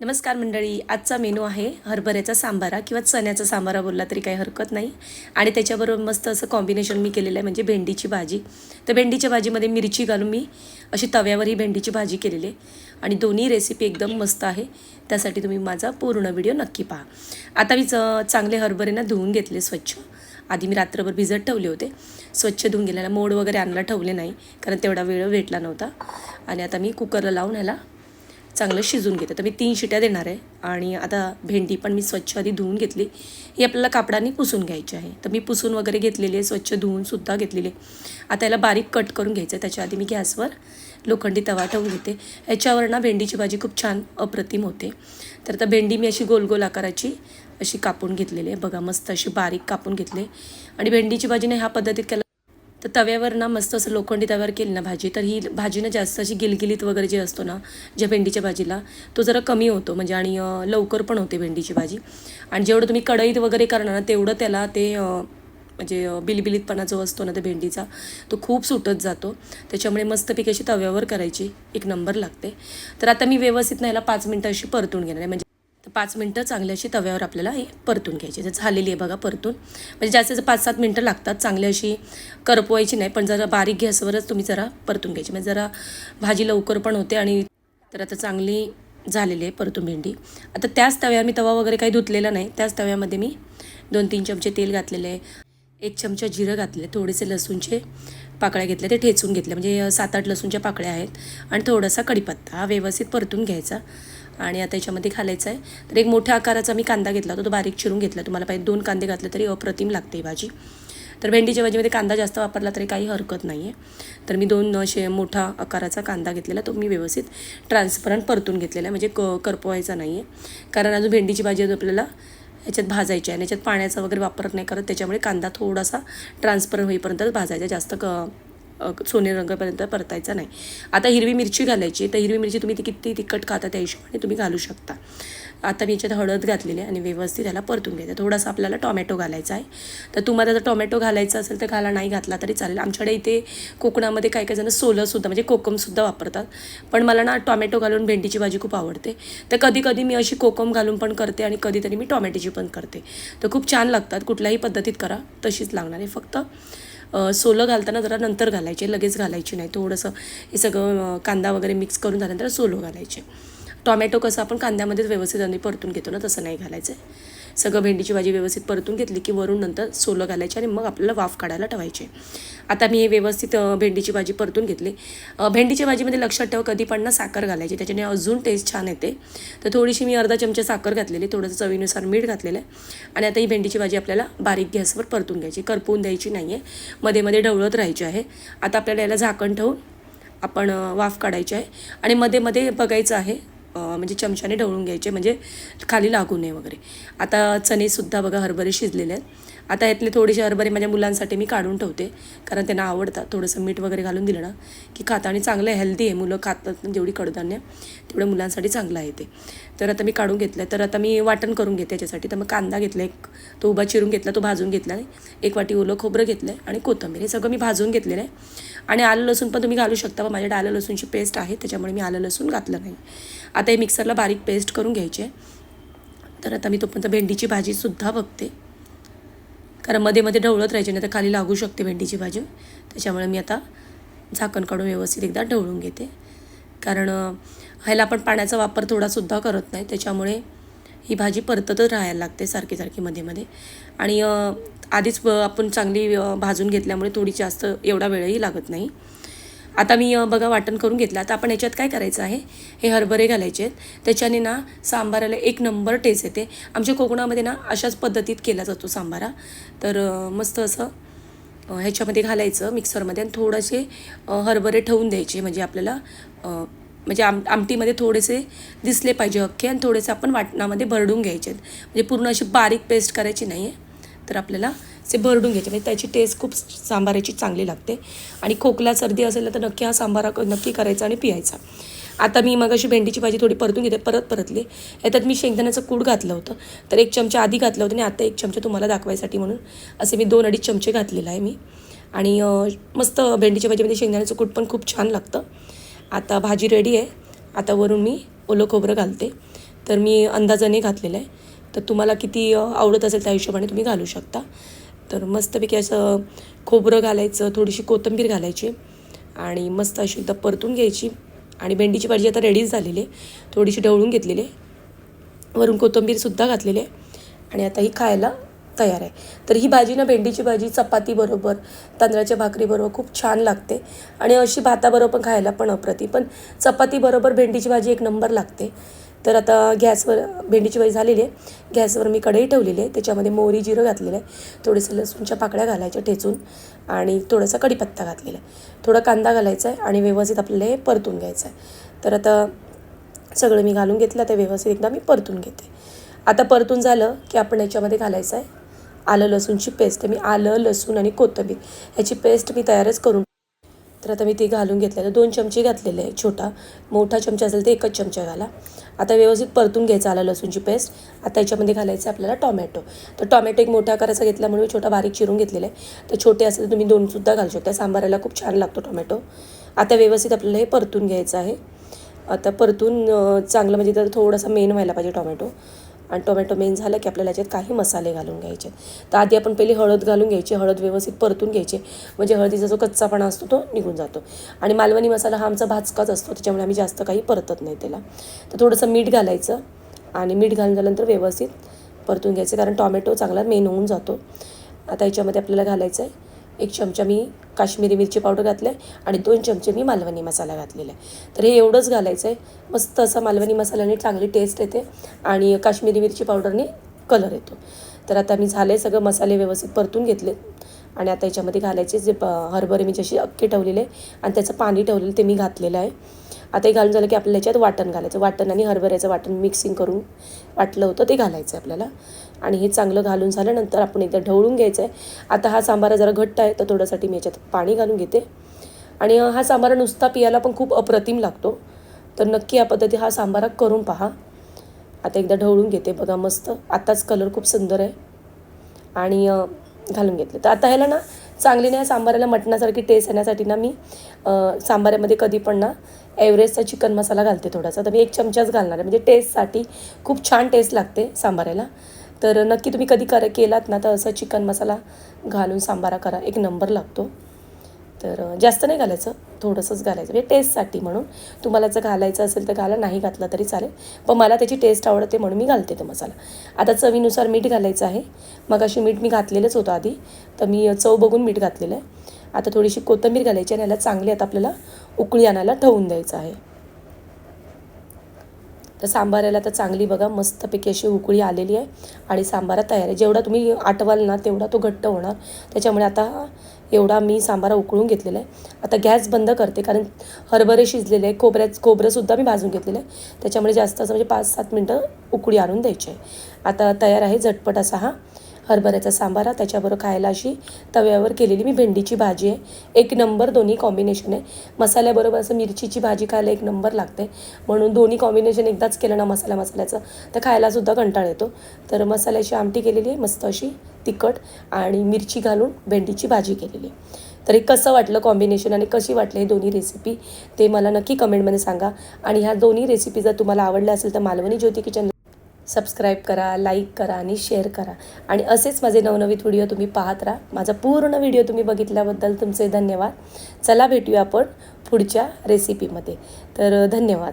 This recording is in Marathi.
नमस्कार मंडळी आजचा मेनू आहे हरभऱ्याचा सांबारा किंवा चण्याचा सांबारा बोलला तरी काही हरकत नाही. आणि त्याच्याबरोबर मस्त असं कॉम्बिनेशन मी केलेलं आहे म्हणजे भेंडीची भाजी. तर भेंडीच्या भाजीमध्ये मिरची घालून मी अशी तव्यावर ही भेंडीची भाजी केलेली आहे. आणि दोन्ही रेसिपी एकदम मस्त आहे. त्यासाठी तुम्ही माझा पूर्ण व्हिडिओ नक्की पहा. आता मी च चांगले हरभरे धुवून घेतले स्वच्छ. आधी मी रात्रभर भिजत ठेवले होते. स्वच्छ धुवून गेलेला मोड वगैरे आणला ठेवले नाही कारण तेवढा वेळ भेटला नव्हता. आणि आता मी कुकरला लावून ह्याला चांगलं शिजून घेते. तर मी तीन शिट्या देणार आहे. आणि आता भेंडी पण मी स्वच्छ आधी धुवून घेतली. ही आपल्याला कापडाने पुसून घ्यायची आहे. तर मी पुसून वगैरे घेतलेली आहे. स्वच्छ धुवूनसुद्धा घेतलेली आहे. आता याला बारीक कट करून घ्यायचं आहे. त्याच्या आधी मी गॅसवर लोखंडी तवा ठेवून घेते. ह्याच्यावर ना भेंडीची भाजी खूप छान अप्रतिम होते. तर आता भेंडी मी अशी गोल गोल आकाराची अशी कापून घेतलेली आहे. बघा मस्त अशी बारीक कापून घेतली आणि भेंडीची भाजीने ह्या पद्धतीत केला तर तव्यावर ना मस्त असं लोखंडी तव्यावर केली ना भाजी तर ही भाजी ना जास्त अशी गिलगिलीत वगैरे जे असतो ना ज्या भेंडीच्या भाजीला तो जरा कमी होतो. म्हणजे आणि लवकर पण होते भेंडीची भाजी. आणि जेवढं तुम्ही कढईत वगैरे करणार ना तेवढं त्याला ते म्हणजे बिलबिलीतपणा जो असतो ना त्या भेंडीचा तो खूप सुटत जातो. त्याच्यामुळे मस्तपैकी अशी तव्यावर करायची. एक नंबर लागते. तर आता मी व्यवस्थित ना ह्याला पाच मिनटं अशी परतून घेणार आहे. म्हणजे पाच मिनटं चांगली अशी तव्यावर आपल्याला हे परतून घ्यायची. जर झालेली आहे बघा परतून. म्हणजे जास्त जास्त पाच सात मिनटं लागतात चांगली अशी करपवायची नाही पण जरा बारीक गॅसवरच तुम्ही जरा परतून घ्यायची. म्हणजे जरा भाजी लवकर पण होते आणि तर आता चांगली झालेली आहे परतून भेंडी. आता त्याच तव्यावर मी तवा वगैरे काही धुतलेला नाही. त्याच तव्यामध्ये मी दोन तीन चमचे तेल घातलेले आहे. एक चमचा जिरं घातले थोडेसे लसूणचे पाकळ्या घेतल्या ते ठेचून घेतल्या. म्हणजे सात आठ लसूणच्या पाकळ्या आहेत. आणि थोडासा कढीपत्ता हा व्यवस्थित परतून घ्यायचा. आणि आता याच्यामध्ये घालायचं आहे. तर एक मोठ्या आकाराचा मी कांदा घेतला होता तो बारीक चिरून घेतला तुम्हाला. पाहिजे दोन कांदे घातले तरी अप्रतिम लागते ही भाजी. तर भेंडीच्या भाजीमध्ये कांदा जास्त वापरला तरी काही हरकत नाही आहे तर मी दोन असे मोठा आकाराचा कांदा घेतलेला तो मी व्यवस्थित ट्रान्सपरंट परतून घेतलेला आहे. म्हणजे क करपवायचा नाही आहे कारण अजून भेंडीची भाजी आपल्याला याच्यात भाजायची आहे आणि याच्यात पाण्याचा वगैरे वापर नाही करत त्याच्यामुळे कांदा थोडासा ट्रान्सपरंट होईपर्यंत भाजायचा जास्त क सोने रंगापर्यंत परतायचा नाही. आता हिरवी मिरची घालायची तर हिरवी मिरची तुम्ही ती किती तिखट खाता त्या हिशोबाने तुम्ही घालू शकता. आता मी याच्यात हळद घातलेली आहे आणि व्यवस्थित त्याला परतून घ्यायचं थोडासा आपल्याला टॉमॅटो घालायचा आहे. तर तुम्हाला जर टॉमॅटो घालायचा असेल तर घाला नाही घातला तरी चालेल. आमच्याकडे इथे कोकणामध्ये काही काही जण सोलंसुद्धा म्हणजे कोकमसुद्धा वापरतात. पण मला ना टॉमॅटो घालून भेंडीची भाजी खूप आवडते. तर कधी कधी मी अशी कोकम घालून पण करते आणि कधीतरी मी टॉमॅटोची पण करते. तर खूप छान लागतात. कुठल्याही पद्धतीत करा तशीच लागणार आहे फक्त. सोलं घालताना जरा नंतर घालायचे लगेच घालायची नाही. थोडंसं हे सगळं कांदा वगैरे मिक्स करून झाल्यानंतर सोलं घालायचे. टॉमॅटो कसं आपण कांद्यामध्येच व्यवस्थित आम्ही परतून घेतो ना तसं नाही घालायचं. आहे सगळं भेंडीची भाजी व्यवस्थित परतून घेतली की वरून नंतर सोलं घालायचे आणि मग आपल्याला वाफ काढायला ठेवायचे. आता मी हे व्यवस्थित भेंडीची भाजी परतून घेतली. भेंडीच्या भाजीमध्ये लक्षात ठेवा कधी पण ना साखर घालायची त्याच्याने अजून टेस्ट छान येते. तर थोडीशी मी अर्धा चमचा साखर घातलेली थोडंसं चवीनुसार मीठ घातलेलं आहे. आणि आता ही भेंडीची भाजी आपल्याला बारीक गॅसवर परतून घ्यायची करपून द्यायची नाही आहे मध्ये मध्ये ढवळत राहायची आहे. आता आपल्याला याला झाकण ठेवून आपण वाफ काढायची आहे. आणि मध्ये मध्ये बघायचं आहे म्हणजे चमच्याने ढवळून घ्यायचे म्हणजे खाली लागू नये वगैरे. आता चणेसुद्धा बघा हरभरे शिजलेले आहेत. आता यातले थोडेसे हरभरे माझ्या मुलांसाठी मी काढून ठेवते. कारण त्यांना आवडतात. थोडंसं मीठ वगैरे घालून दिलं ना की खाता आणि चांगलं हेल्दी आहे. मुलं खातात जेवढी कडधान्य तेवढं मुलांसाठी चांगलं आहे ते. तर आता मी काढून घेतलं तर आता मी वाटण करून घेते त्याच्यासाठी तर मग कांदा घेतला एक तो उभा चिरून घेतला तो भाजून घेतला आहे एक वाटी ओलं खोबरं घेतलं आहे आणि कोथिंबीर. हे सगळं मी भाजून घेतलेलं आहे आणि आलं लसूण पण तुम्ही घालू शकता पण माझ्याकडे आलं लसूणची पेस्ट आहे त्याच्यामुळे मी आलं लसूण घातलं नाही. आता हे मिक्सरला बारीक पेस्ट करून घ्यायची. आहे तर आता मी तोपर्यंत भेंडीची भाजीसुद्धा बघते. कारण मध्ये मध्ये ढवळत राहायची नाही तर खाली लागू शकते भेंडीची भाजी. त्याच्यामुळे मी आता झाकण काढून व्यवस्थित एकदा ढवळून घेते. कारण ह्याला आपण पाण्याचा वापर थोडासुद्धा करत नाही. त्याच्यामुळे ही भाजी परततच राहायला लागते सारखी सारखी मध्ये मध्ये. आणि आधीच आपण चांगली भाजून घेतल्यामुळे थोडी जास्त एवढा वेळही लागत नाही. आता मी बघा वाटण करून घेतलं. आता आपण याच्यात काय करायचं आहे? हे हरभरे घालायचे आहेत. त्याच्याने ना सांबाराला एक नंबर टेस्ट येते. आमच्या कोकणामध्ये ना अशाच पद्धतीत केला जातो सांबारा. तर मस्त असं ह्याच्यामध्ये घालायचं मिक्सरमध्ये आणि थोडेसे हरभरे ठेवून द्यायचे. म्हणजे आपल्याला म्हणजे आम आमटीमध्ये थोडेसे दिसले पाहिजे अख्खे आणि थोडेसे आपण वाटणामध्ये भरडून घ्यायचे आहेत. म्हणजे पूर्ण अशी बारीक पेस्ट करायची नाही आहे तर आपल्याला असे भरडून घ्यायचे. म्हणजे त्याची टेस्ट खूप सांबाराची चांगली लागते. आणि खोकला सर्दी असेल तर नक्की हा सांबारा नक्की करायचा आणि पियायचा. आता मी मग अशी भेंडीची भाजी थोडी परतून घेते. परत परतली. याच्यात मी शेंगदाण्याचं कूड घातलं होतं. तर एक चमचा आधी घातलं होतं आणि आता एक चमचा तुम्हाला दाखवायसाठी म्हणून असे मी दोन अडीच चमचे घातलेला आहे मी. आणि मस्त भेंडीच्या भाजीमध्ये शेंगदाण्याचं कूट पण खूप छान लागतं. आता भाजी रेडी आहे. आता वरून मी ओलं खोबरं घालते. तर मी अंदाजाने घातलेलं आहे. तर तुम्हाला किती आवडत असेल त्या हिशोबाने तुम्ही घालू शकता. तर मस्तपैकी असं खोबरं घालायचं थोडीशी कोथिंबीर घालायची आणि मस्त अशी एकदा परतून घ्यायची. आणि भेंडीची भाजी आता रेडीच झालेली आहे. थोडीशी ढवळून घेतलेली आहे. वरून कोथिंबीरसुद्धा घातलेली आहे. आणि आता ही खायला तयार आहे. तर ही भाजी ना भेंडीची भाजी चपातीबरोबर तांदळाच्या भाकरीबरोबर खूप छान लागते. आणि अशी भाताबरोबर पण खायला पण अप्रतिम. पण चपातीबरोबर भेंडीची भाजी एक नंबर लागते. तर आता गॅसवर भेंडीची भाजी झालेली आहे. गॅसवर मी कढई ठेवलेली आहे. त्याच्यामध्ये मोहरी जिरं घातलेलं आहे. थोडंसं लसूणच्या पाकळ्या घालायच्या ठेचून आणि थोडासा कढीपत्ता घातलेला आहे. थोडा कांदा घालायचा आहे आणि व्यवस्थित आपल्याला हे परतून घ्यायचं आहे. तर आता सगळं मी घालून घेतलं. ते व्यवस्थित एकदा मी परतून घेते. आता परतून झालं की आपण याच्यामध्ये घालायचं आहे आलं लसूणची पेस्ट. मी आलं लसूण आणि कोथिंबीर ह्याची पेस्ट मी तयारच करून तर आता मी ती घालून घेतलेलं दोन चमचे घातलेले आहे छोटा. मोठा चमचा असेल तर एकच चमचा घाला. आता व्यवस्थित परतून घ्यायचं आलं लसूणची पेस्ट. आता याच्यामध्ये घालायचं आपल्याला टॉमॅटो. तर टॉमॅटो एक मोठ्या आकाराचा घेतल्यामुळे मी छोटा बारीक चिरून घेतलेला आहे. तर छोटे असेल तर तुम्ही दोनसुद्धा घालू शकता. सांबाराला खूप छान लागतो टॉमॅटो. आता व्यवस्थित आपल्याला हे परतून घ्यायचं आहे. आता परतून चांगलं म्हणजे तर थोडासा मेन व्हायला पाहिजे टॉमॅटो. आणि टोमॅटो मेन झालं की आपल्याला याच्यात काही मसाले घालून घ्यायचे. तर आधी आपण पहिली हळद घालून घ्यायची हळद व्यवस्थित परतून घ्यायची. म्हणजे हळदीचा जो कच्चापणा असतो तो निघून जातो. आणि मालवणी मसाला हा आमचा भाजकाच असतो त्याच्यामुळे आम्ही जास्त काही परतत नाही त्याला. तर थोडंसं मीठ घालायचं आणि मीठ घालून झाल्यानंतर व्यवस्थित परतून घ्यायचं कारण टॉमॅटो चांगला मेन होऊन जातो. आता याच्यामध्ये आपल्याला घालायचं आहे एक चमचा मी काश्मीरी मिरची पावडर घातलं आहे आणि दोन चमचे मी मालवणी मसाला घातलेला आहे. तर हे एवढंच घालायचं आहे मस्त असा मालवणी मसाल्याने चांगली टेस्ट येते आणि काश्मीरी मिरची पावडरने कलर येतो. तर आता मी झाले सगळं मसाले व्यवस्थित परतून घेतले आणि आता याच्यामध्ये घालायचे जे हरभरे मी जशी अक्के ठेवलेले आणि त्याचं पाणी ठेवलेलं ते मी घातलेलं आहे. आता हे घालून झालं की आपल्याला याच्यात वाटण घालायचं. वाटण आणि हरभऱ्याचं वाटण मिक्सिंग करून वाटलं होतं ते घालायचं आहे आपल्याला. आणि हे चांगलं घालून झाल्यानंतर आपण एकदा ढवळून घ्यायचं आहे आता हा सांबारा जरा घट्ट आहे तर थोड्यासाठी मी याच्यात पाणी घालून घेते. आणि हा सांबारा नुसता पियाला पण खूप अप्रतिम लागतो. तर नक्की या पद्धती हा सांबारा करून पहा. आता एकदा ढवळून घेते बघा मस्त. आत्ताच कलर खूप सुंदर आहे. आणि घालून घेतले. तर आता ह्याला ना चांगली नाही सांबाराला मटणासारखी टेस्ट येण्यासाठी ना मी सांबाऱ्यामध्ये सांबारामध्ये कधी पण ना एव्हरेस्टचा चिकन मसाला घालते थोडासा. तर मी एक चमचाच घालणार आहे. म्हणजे टेस्टसाठी खूप छान टेस्ट लागते सांबाराला. तर नक्की तुम्ही कधी कर केलात ना तर असं चिकन मसाला घालून सांबारा करा. एक नंबर लागतो. तर जास्त नाही घालायचं. थोडंसंच घालायचं. म्हणजे टेस्टसाठी म्हणून. तुम्हाला जर घालायचं असेल तर घाला नाही घातला तरी चालेल. पण मला त्याची टेस्ट आवडते म्हणून मी घालते तो मसाला. आता चवीनुसार मीठ घालायचं आहे. मग अशी मीठ मी घातलेलंच होतं आधी. तर मी चव बघून मीठ घातलेलं आहे. आता थोडीशी कोथिंबीर घालायची आणि याला चांगली आता आपल्याला उकळी आणायला ठेवून द्यायचं आहे. तर सांबाराला तर चांगली बघा मस्तपैकी अशी उकळी आलेली आहे. आणि सांबारा तयार आहे. जेवढा तुम्ही आटवाल ना तेवढा तो घट्ट होणार. त्याच्यामुळे आता एवढा मी सांबारा उकळून घेतलेला आहे. आता गॅस बंद करते कारण हरभरे शिजलेले आहे खोबऱ्याच खोबरंसुद्धा मी भाजून घेतलेलं आहे त्याच्यामुळे जास्त असं म्हणजे पाच सात मिनटं उकळी आणून द्यायची आहे. आता तयार आहे झटपट असा हा हरभऱ्याचा सांबारा. त्याच्याबरोबर खायला अशी तव्यावर केलेली मी भेंडीची भाजी आहे. एक नंबर दोन्ही कॉम्बिनेशन आहे. मसाल्याबरोबर असं मिरचीची भाजी खायला एक नंबर लागते. म्हणून दोन्ही कॉम्बिनेशन एकदाच केलं ना मसाला मसाल्याचं तर खायलासुद्धा कंटाळ येतो. तर मसाल्याची आमटी केलेली आहे मस्त अशी तिखट आणि मिरची घालून भेंडीची भाजी केलेली तर हे कसं वाटलं कॉम्बिनेशन आणि कशी वाटली हे दोन्ही रेसिपी ते मला नक्की कमेंटमध्ये सांगा. आणि ह्या दोन्ही रेसिपी जर तुम्हाला आवडल्या असेल तर मालवणी ज्योती किचन सबस्क्राईब करा लाईक करा आणि शेअर करा. आणि असेच माझे नवनवीन व्हिडिओ तुम्ही पाहत राहा. माझा पूर्ण व्हिडिओ तुम्ही बघितल्याबद्दल तुमचे धन्यवाद. चला भेटूया आपण पुढच्या रेसिपीमध्ये तर धन्यवाद.